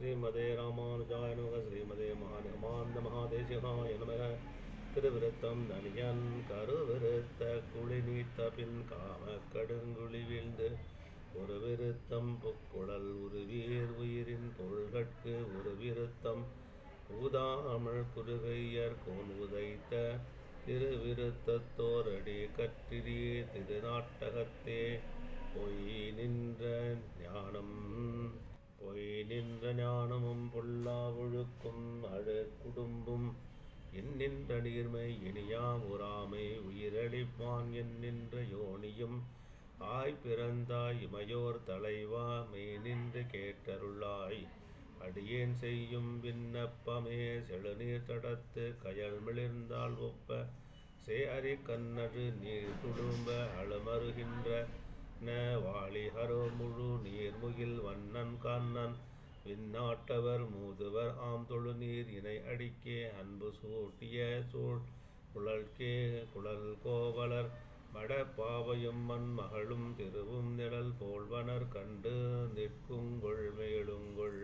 ஸ்ரீமதே ராமானுஜாய நமக ஸ்ரீமதே மகாநிகமாந்த மகாதேசிகாய நமக திருவிருத்தம் தனியன் கருவிருத்த குழி நீத்த பின் காம கடுங்குழி வீழ்ந்து ஒரு விருத்தம் புக்குழல் உருவீர் உயிரின் பொருள்கட்கு ஒரு விருத்தம் ஊதாமல் குறுகையர் கோன் உதைத்த திருவிருத்தத்தோரடி கற்றிரி திருநாட்டகத்தே பொய் நின்ற ஞானம் நின்ற ஞானமும் பொல்லா ஒழுக்கும் அழு குடும்பும். எண்ணின்ற நீர்மை இனியாம் உராமை உயிரளிப்பான் எண்ணின்ற யோனியும். ஆய் பிறந்தாய் இமையோர் தலைவா மெய் நின்று கேட்டருளாய். அடியேன் செய்யும் விண்ணப்பமே செழுநீர் தடத்து கயல் மிளிர்ந்தால் ஒப்ப. சேஅரி கண்ணடு நீர் துடும்ப அழுமருகின்ற ந வாளி முழு நீர்முகில் வண்ணன் கண்ணன். இந்நாட்டவர் மூதுவர் ஆம் தொழுநீர் இணை அடிக்கே அன்பு சூட்டிய சூழ் குழல்கே குழல் கோவலர் மட பாவையும் மண் மகளும் திருவும் நிழல் போல்வனர் கண்டு நிற்குங்கொள் மேலுங்கொள்.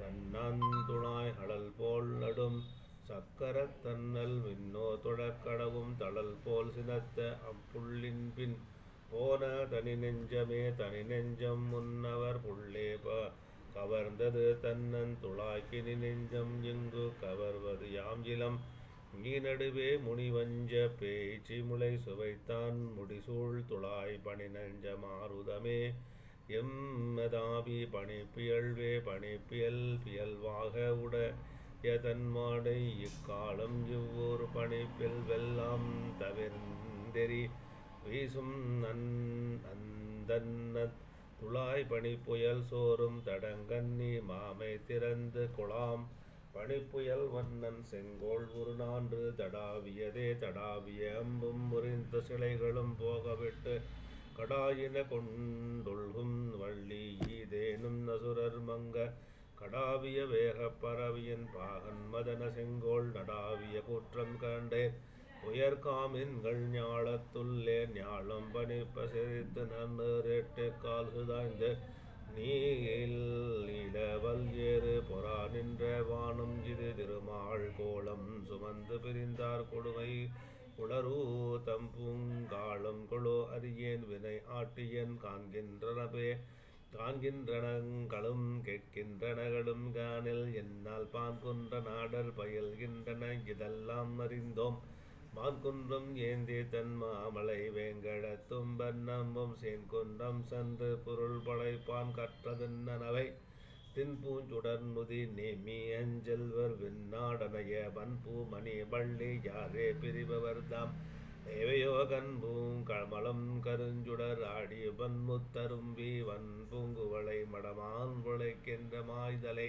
தன்னந்துணாய் அழல் போல் நடும் சக்கரத் தன்னல் விண்ணோ தொடக்கடவும் தளல் போல் சினத்த அப்புள்ளின் பின் போன தனி நெஞ்சமே தனி நெஞ்சம் முன்னவர் புள்ளே ப கவர்ந்தது தன்னன் துளாக்கினி நெஞ்சம் எங்கு கவர்வது யாம் இளம்? நீ நடுவே முனிவஞ்ச பேச்சு முளை சுவைத்தான் முடிசூழ் துளாய் பணி நெஞ்ச மாருதமே. எம்மதாபி பணிப்பியல்வே பணிப்பியல் பியல்வாக உட எதன்மாடை இக்காலம் இவ்வொரு பணிப்பில் வெல்லாம் தவிர்ந்தெறி வீசும் நன் அந்தன்னத் துளாய் பனி புயல் சோறும் தடங்கன்னி மாமை திறந்து குழாம். பனிப்புயல் வண்ணன் செங்கோல் ஒரு நான்று தடாவியதே தடாவிய அம்பும் முறிந்த சிலைகளும் போகவிட்டு கடாயின கொண்டுள்கும் வள்ளி ஈதேனும் நசுரர் மங்க. கடாவிய வேகப் பரவியின் பாகன் மதன செங்கோல் நடாவிய கூற்றம் கண்டேன். உயர்காமின்கள் ஞாழத்துள்ளே ஞாழம் பணிப்ப சிரித்து நன்னேட்டு கால் சுதாய்ந்து நீல் இளவல் ஏறு பொறா நின்ற வானம் இது திருமாள் கோலம் சுமந்து பிரிந்தார் கொடுமை உளரூ தம்பூங்காலம் கொளோ அரியேன் வினை ஆட்டியன் காண்கின்றனபே காண்கின்றனங்களும் கேட்கின்றனகளும் காணில் என்னால் பான்குன்ற நாடர் பயில்கின்றன. இதெல்லாம் அறிந்தோம். மான்குன்றம் ஏந்தி தன் மாமலை வேங்கட வேங்கடத்தும் நம்பும் சேன்குன்றம் சென்று பொருள் படைப்பான் கற்றதென்னவை தின்பூஞ்சுடர் நுதி நேமி அஞ்சல்வர் விண்ணாடனைய பண்பூ மணி பள்ளி யாரே பிரிபவர் தாம். தேவையோ கண்பூங் கமலம் கருஞ்சுடர் ஆடிய பன்முத்தரும்பி வன் பூங்குவளை மடமான் உழைக்கின்ற மாய்தலை.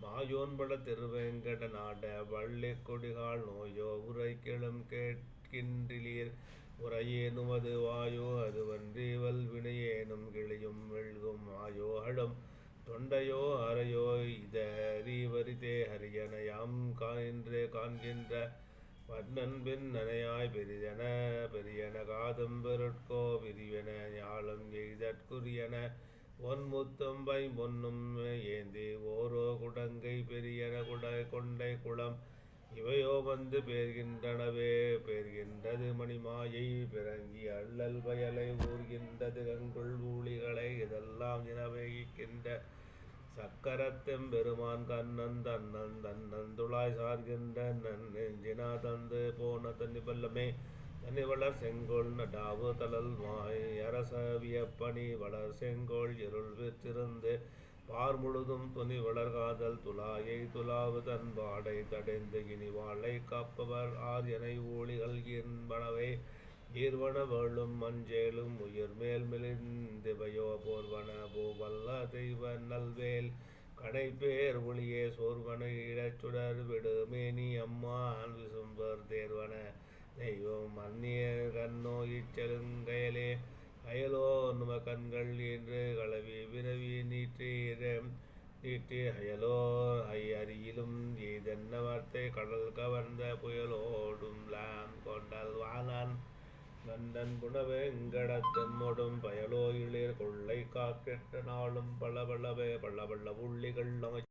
மாயோன்பட திருவேங்கட நாட வள்ளி கொடிகால் நோயோ உரை கிளம் கேட்கின்றிலீர் உரையேனுமது வாயோ அதுவன்றி வல்வினையேனும் கிளியும் வெள்கும் மாயோ அடம் தொண்டையோ அறையோ இதறிவரிதே ஹரியனையாம் காயின்றே காண்கின்ற வண்ணன்பின் நனையாய் பெரியன பெரியன காதும் பெருட்கோ விரிவென ஞாலம் எய்தற்குரியன. ஒன்முத்தும் பைம்பொன்னும் ஏந்தி ஓரோ குடங்கை பெரியன குடை கொண்டை குளம் இவையோ வந்து பேர்கின்றனவே பேர்கின்றது மணிமாயை பிறங்கி அள்ளல் வயலை ஊர்கின்றது கங்குள் ஊழிகளை இதெல்லாம் இனவேகிக்கின்ற சக்கரத்தெம் பெருமான் கண்ணன் தன்னன் தன்னன் துளாய் சார்கின்ற நன் நெஞ்சினா தந்து போன தண்ணி பல்லமே தனி வளர் செங்கோல் நடாவு தளல் மாய் அரச வியப்பணி வளர் செங்கோல் இருள் விற்றிருந்து பார் முழுதும் துணி வளர்காதல் துலாயை துலாவு தன் பாடை தடைந்து இனி வாழை காப்பவர் ஆர் என ஊழிகள் என்பனவே. ஈர்வன வேளும் மஞ்சேலும் உயிர் மேல் மிளிந்திவையோ போர்வன பூவல்ல தெய்வ நல்வேல். கடைப்பேர் ஒளியே சோர்வன இழச்சுடர் விடுமேனி அம்மான் விசும்பர் தேர்வன. தெய்வம் அந்நிய கண்ணோ இச்செலுங்கயலே அயலோ நும கண்கள் என்று களவி நீட்டி அயலோர் ஐயரியிலும் ஏதென்ன வார்த்தை கடல் கவர்ந்த புயலோடும் லாம் கொண்டல் வானான். நந்தன் குணவேங்கடத்தெம்மொடும் பயலோ இளிர் கொள்ளை காக்கெட்ட நாளும் பளபளவே பளபள உள்ளிகள் நோய்